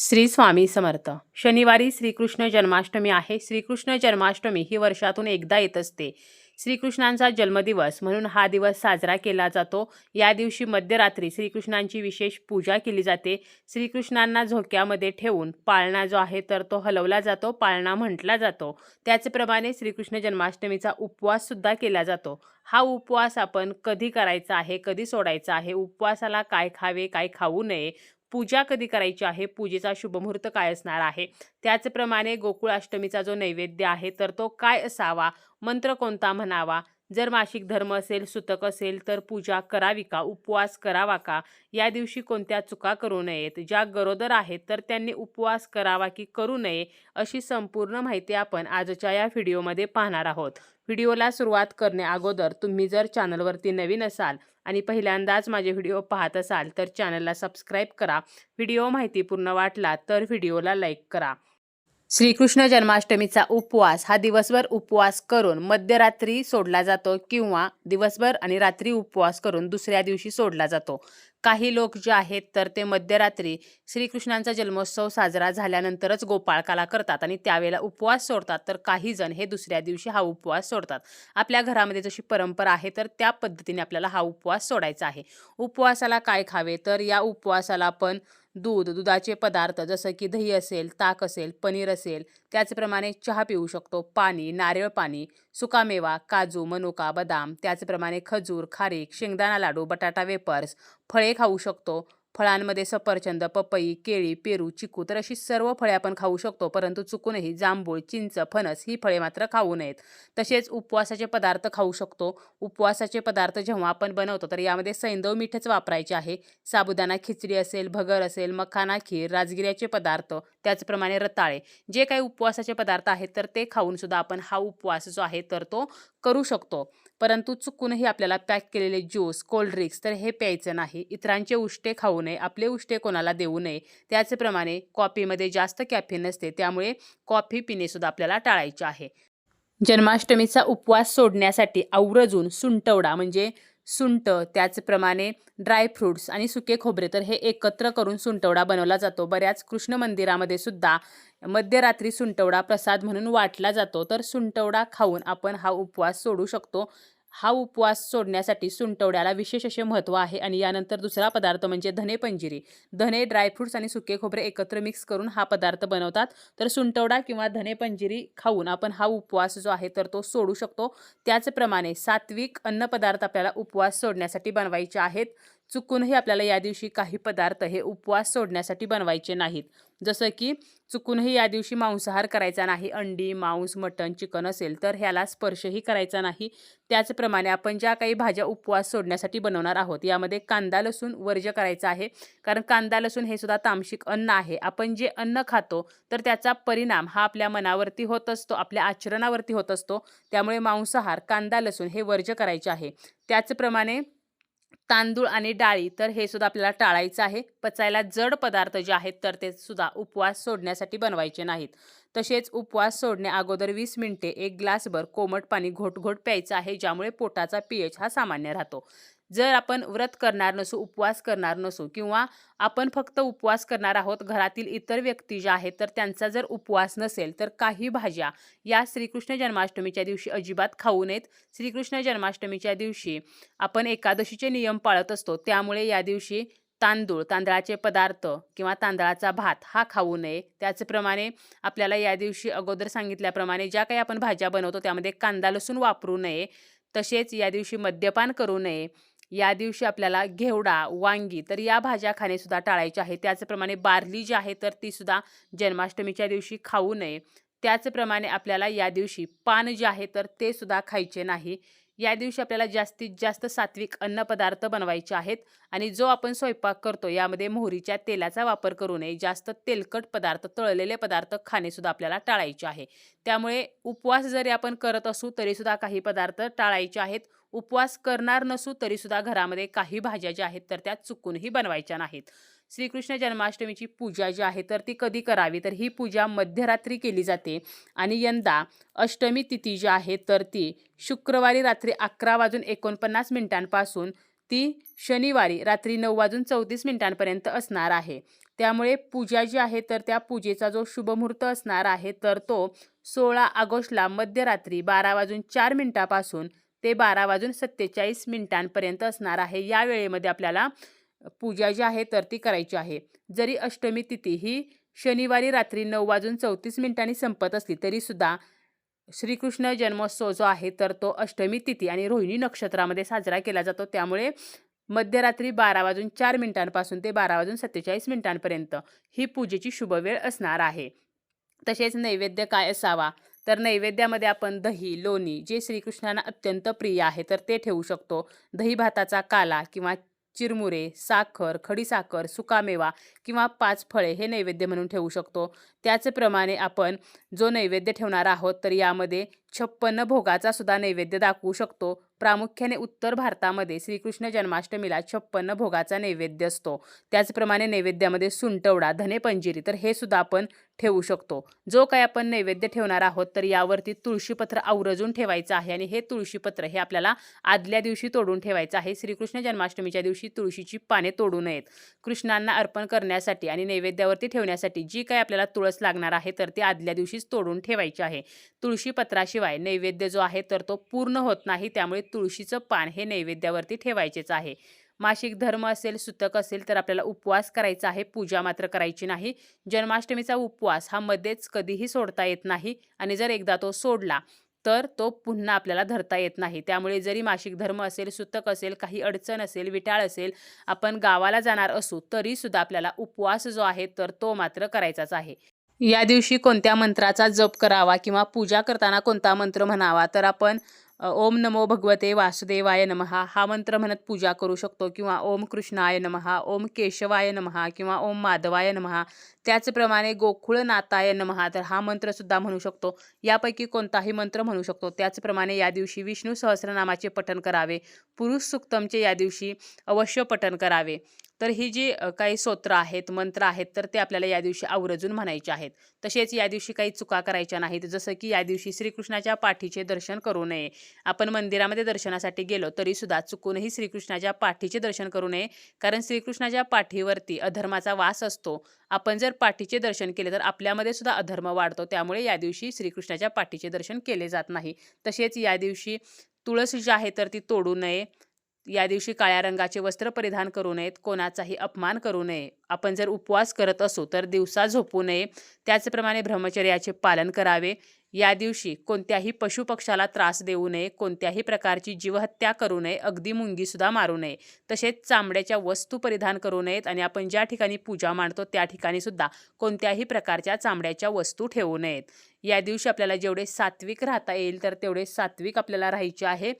श्री स्वामी समर्थ. शनिवारी श्रीकृष्ण जन्माष्टमी आहे. श्रीकृष्ण जन्माष्टमी ही वर्षातून एकदा येत असते. श्रीकृष्णांचा जन्मदिवस म्हणून हा दिवस साजरा केला जातो. या दिवशी मध्यरात्री श्रीकृष्णांची विशेष पूजा केली जाते. श्रीकृष्णांना झोक्यामध्ये ठेवून पाळणा जो आहे तर तो हलवला जातो पाळणा म्हटला जातो. त्याचप्रमाणे श्रीकृष्ण जन्माष्टमीचा उपवाससुद्धा केला जातो. हा उपवास आपण कधी करायचा आहे कधी सोडायचा आहे उपवासाला काय खावे काय खाऊ नये पूजा कधी करायची आहे? पूजेचा शुभमुहूर्त काय असणार आहे? त्याचप्रमाणे गोकुळाष्टमीचा जो नैवेद्य आहे तर तो काय असावा? मंत्र कोणता म्हणावा? जर मासिक धर्म असेल सुतक असेल तर पूजा करावी का? उपवास करावा का? या दिवशी कोणत्या चुका करू नयेत? ज्या गरोदर आहेत तर त्यांनी उपवास करावा की करू नये अशी संपूर्ण माहिती आपण आजच्या या व्हिडिओमध्ये पाहणार आहोत. व्हिडिओला सुरुवात करणे अगोदर तुम्ही जर चॅनलवरती नवीन असाल आणि पहिल्यांदाच माझे व्हिडिओ पाहत असाल तर चॅनलला सबस्क्राईब करा. व्हिडिओ माहितीपूर्ण वाटला तर व्हिडिओला लाईक करा. श्रीकृष्ण जन्माष्टमीचा उपवास हा दिवसभर उपवास करून मध्यरात्री सोडला जातो किंवा दिवसभर आणि रात्री उपवास करून दुसऱ्या दिवशी सोडला जातो. काही लोक जे आहेत तर ते मध्यरात्री श्रीकृष्णांचा जन्मोत्सव साजरा झाल्यानंतरच गोपाळकाला करतात आणि त्यावेळेला उपवास सोडतात. तर काही जण हे दुसऱ्या दिवशी हा उपवास सोडतात. आपल्या घरामध्ये जशी परंपरा आहे तर त्या पद्धतीने आपल्याला हा उपवास सोडायचा आहे. उपवासाला काय खावे? तर या उपवासाला आपण दूध दुधाचे पदार्थ जसं की दही असेल ताक असेल पनीर असेल त्याचप्रमाणे चहा पिऊ शकतो. पाणी नारळ पाणी सुकामेवा काजू मनुका बदाम त्याचप्रमाणे खजूर खारीक शेंगदाणा लाडू बटाटा वेपर्स फळे खाऊ शकतो. फळांमध्ये सफरचंद पपई केळी पेरू चिकू तर अशी सर्व फळे आपण खाऊ शकतो. परंतु चुकूनही जांभूळ चिंच फणस ही फळे मात्र खाऊ नयेत. तसेच उपवासाचे पदार्थ खाऊ शकतो. उपवासाचे पदार्थ जेव्हा आपण बनवतो तर यामध्ये सैंदव मीठच वापरायचे आहे. साबुदाणा खिचडी असेल भगर असेल मखाना खीर राजगिऱ्याचे पदार्थ त्याचप्रमाणे रताळे. जे काही उपवासाचे पदार्थ आहेत तर ते खाऊन सुद्धा आपण हा उपवास जो आहे तर तो करू शकतो. परंतु चुकूनही आपल्याला पॅक केलेले ज्यूस कोल्ड्रिंक्स तर हे प्यायचं नाही. इतरांचे उष्टे खाऊ नये आपले उष्टे कोणाला देऊ नये. त्याचप्रमाणे कॉफीमध्ये जास्त कॅफिन नसते त्यामुळे कॉफी पिणेसुद्धा आपल्याला टाळायचे आहे. जन्माष्टमीचा उपवास सोडण्यासाठी आवर्जून सुंटवडा म्हणजे सुंट त्याचप्रमाणे ड्रायफ्रूट्स आणि सुके खोबरे. तर हे एकत्र करून सुंटवडा बनवला जातो. बऱ्याच कृष्ण मंदिरामध्ये सुद्धा मध्यरात्री सुंटवडा प्रसाद म्हणून वाटला जातो. तर सुंटवडा खाऊन आपण हा उपवास सोडू शकतो. हा उपवास सोडण्यासाठी सुंटवड्याला विशेष असे महत्त्व आहे. आणि यानंतर दुसरा पदार्थ म्हणजे धने पंजिरी. धने ड्रायफ्रूट्स आणि सुके खोबरे एकत्र मिक्स करून हा पदार्थ बनवतात. तर सुंटवडा किंवा धने पंजिरी खाऊन आपण हा उपवास जो आहे तर तो सोडू शकतो. त्याचप्रमाणे सात्विक अन्नपदार्थ आपल्याला उपवास सोडण्यासाठी बनवायचे आहेत. चुकूनही आपल्याला या दिवशी काही पदार्थ हे उपवास सोडण्यासाठी बनवायचे नाहीत. जसं की चुकूनही या दिवशी मांसाहार करायचा नाही अंडी मांस मटण चिकन असेल तर ह्याला स्पर्शही करायचा नाही. त्याचप्रमाणे आपण ज्या काही भाज्या उपवास सोडण्यासाठी बनवणार आहोत यामध्ये कांदा लसूण वर्ज करायचा आहे. कारण कांदा लसूण हे सुद्धा तामसिक अन्न आहे. आपण जे अन्न खातो तर त्याचा परिणाम हा आपल्या मनावरती होत असतो आपल्या आचरणावरती होत असतो. त्यामुळे मांसाहार कांदा लसूण हे वर्ज करायचे आहे. त्याचप्रमाणे तांदूळ आणि डाळी तर हे सुद्धा आपल्याला टाळायचं आहे. पचायला जड पदार्थ जे आहेत तर ते सुद्धा उपवास सोडण्यासाठी बनवायचे नाहीत. तसेच उपवास सोडण्या अगोदर वीस मिनिटे एक ग्लासभर कोमट पाणी घोट घोट प्यायचं आहे ज्यामुळे पोटाचा पीएच हा सामान्य राहतो. जर आपण व्रत करणार नसू उपवास करणार नसू किंवा आपण फक्त उपवास करणार आहोत घरातील इतर व्यक्ती ज्या आहेत तर त्यांचा जर उपवास नसेल तर काही भाज्या या श्रीकृष्ण जन्माष्टमीच्या दिवशी अजिबात खाऊ नयेत. श्रीकृष्ण जन्माष्टमीच्या दिवशी आपण एकादशीचे नियम पाळत असतो. त्यामुळे या दिवशी तांदूळ तांदळाचे पदार्थ किंवा तांदळाचा भात हा खाऊ नये. त्याचप्रमाणे आपल्याला या दिवशी अगोदर सांगितल्याप्रमाणे ज्या काही आपण भाज्या बनवतो त्यामध्ये कांदा लसूण वापरू नये. तसेच या दिवशी मद्यपान करू नये. या दिवशी आपल्याला घेवडा वांगी तर या भाज्या खाणेसुद्धा टाळायच्या आहे त्याचप्रमाणे बार्ली जी आहे तर तीसुद्धा जन्माष्टमीच्या दिवशी खाऊ नये. त्याचप्रमाणे आपल्याला या दिवशी पान जे आहे तर ते सुद्धा खायचे नाही. या दिवशी आपल्याला जास्तीत जास्त सात्विक अन्नपदार्थ बनवायचे आहेत आणि जो आपण स्वयंपाक करतो यामध्ये मोहरीच्या तेलाचा वापर करू नये. जास्त तेलकट पदार्थ तळलेले पदार्थ खाणेसुद्धा आपल्याला टाळायचे आहे. त्यामुळे उपवास जरी आपण करत असू तरीसुद्धा काही पदार्थ टाळायचे आहेत. उपवास करणार नसू तरीसुद्धा घरामध्ये काही भाज्या ज्या आहेत तर त्या चुकूनही बनवायच्या नाहीत. श्रीकृष्ण जन्माष्टमीची पूजा जी आहे तर ती कधी करावी? तर ही पूजा मध्यरात्री केली जाते. आणि यंदा अष्टमी तिथी जी आहे तर ती शुक्रवारी रात्री अकरा वाजून एकोणपन्नास मिनिटांपासून ती शनिवारी रात्री नऊ वाजून चौतीस मिनिटांपर्यंत असणार आहे. त्यामुळे पूजा जी आहे तर त्या पूजेचा जो शुभमुहूर्त असणार आहे तर तो सोळा ऑगस्टला मध्यरात्री बारा वाजून चार मिनिटापासून ते बारा वाजून सत्तेचाळीस मिनिटांपर्यंत असणार आहे. या वेळेमध्ये आपल्याला पूजा जी आहे तर ती करायची आहे. जरी अष्टमी तिथी ही शनिवारी रात्री नऊ वाजून चौतीस मिनिटांनी संपत असली तरीसुद्धा श्रीकृष्ण जन्मोत्सव जो आहे तर तो अष्टमी तिथी आणि रोहिणी नक्षत्रामध्ये साजरा केला जातो. त्यामुळे मध्यरात्री बारा वाजून चार मिनिटांपासून ते बारा वाजून सत्तेचाळीस मिनिटांपर्यंत ही पूजेची शुभवेळ असणार आहे. तसेच नैवेद्य काय असावा? तर नैवेद्यामध्ये आपण दही लोणी जे श्रीकृष्णांना अत्यंत प्रिय आहे तर ते ठेवू शकतो. दही भाताचा काला किंवा चिरमुरे साखर खडीसाखर सुकामेवा किंवा पाच फळे हे नैवेद्य म्हणून ठेवू शकतो. त्याचप्रमाणे आपण जो नैवेद्य ठेवणार आहोत तर यामध्ये छप्पन्न भोगाचा सुद्धा नैवेद्य दाखवू शकतो. प्रामुख्याने उत्तर भारतामध्ये श्रीकृष्ण जन्माष्टमीला छप्पन्न भोगाचा नैवेद्य असतो. त्याचप्रमाणे नैवेद्यामध्ये सुंटवडा धनेपंजिरी तर हे सुद्धा आपण ठेवू शकतो. जो काय आपण नैवेद्य ठेवणार आहोत तर यावरती तुळशीपत्र आवरजून ठेवायचं आहे आणि हे तुळशीपत्र हे आपल्याला आदल्या दिवशी तोडून ठेवायचं आहे. श्रीकृष्ण जन्माष्टमीच्या दिवशी तुळशीची पाने तोडू नयेत. कृष्णांना अर्पण करण्यासाठी आणि नैवेद्यावरती ठेवण्यासाठी जी काय आपल्याला तुळस लागणार आहे तर ती आदल्या दिवशीच तोडून ठेवायची आहे. तुळशीपत्राशी तुळशीपत्राशिवाय नैवेद्य जो आहे तर तो पूर्ण होत नाही. त्यामुळे तुळशीचं पान हे नैवेद्यावरती ठेवायचेच आहे. मासिक धर्म असेल सुतक असेल तर आपल्याला उपवास करायचा आहे. पूजा मात्र करायची नाही. जन्माष्टमीचा उपवास हा मध्येच कधीही सोडता येत नाही. आणि जर एकदा तो सोडला तर तो पुन्हा आपल्याला धरता येत नाही. त्यामुळे जरी मासिक धर्म असेल सुतक असेल काही अडचण असेल विटाळ असेल आपण गावाला जाणार असू तरीसुद्धा आपल्याला उपवास जो आहे तर तो मात्र करायचाच आहे. या दिवशी कोणत्या मंत्राचा जप करावा किंवा पूजा करताना कोणता मंत्र म्हणावा? तर आपण ओम नमो भगवते वासुदेवाय नमहा. हा मंत्र म्हणत पूजा करू शकतो किंवा ओम कृष्णाय नमहा ओम केशवाय नमहा किंवा ओम माधवाय नमहा. त्याचप्रमाणे गोकुळनाथाय नमहा. तर हा मंत्रसुद्धा म्हणू शकतो. यापैकी कोणताही मंत्र म्हणू शकतो. त्याचप्रमाणे या दिवशी विष्णू सहस्रनामाचे पठण करावे. पुरुष सुक्तमचे या दिवशी अवश्य पठण करावे. तर ही जी काही स्तोत्र आहेत मंत्र आहेत तर ते आपल्याला या दिवशी आवर्जून म्हणायचे आहेत. तसेच या दिवशी काही चुका करायच्या नाहीत. जसं की या दिवशी श्रीकृष्णाच्या पाठीचे दर्शन करू नये. आपण मंदिरामध्ये दर्शनासाठी गेलो तरीसुद्धा चुकूनही श्रीकृष्णाच्या पाठीचे दर्शन करू नये. कारण श्रीकृष्णाच्या पाठीवरती अधर्माचा वास असतो. आपण जर पाठीचे दर्शन केले तर आपल्यामध्ये सुद्धा अधर्म वाढतो. त्यामुळे या दिवशी श्रीकृष्णाच्या पाठीचे दर्शन केले जात नाही. तसेच या दिवशी तुळस जी आहे तर ती तोडू नये. या दिवशी काळ्या रंगाचे वस्त्र परिधान करू नयेत. कोणाचाही अपमान करू नये. आपण जर उपवास करत असू तर दिवसा झोपू नये. त्याचप्रमाणे ब्रह्मचर्याचे पालन करावे. या दिवशी कोणत्याही पशुपक्षाला त्रास देऊ नये कोणत्याही प्रकारची जीवहत्या करू नये अगदी मुंगीसुद्धा मारू नये. तसेच चामड्याच्या वस्तू परिधान करू नयेत आणि आपण ज्या ठिकाणी पूजा मांडतो त्या ठिकाणी सुद्धा कोणत्याही प्रकारच्या चामड्याच्या वस्तू ठेवू नयेत. या दिवशी आपल्याला जेवढे सात्विक राहता येईल तर तेवढे सात्विक आपल्याला राहायचे आहे.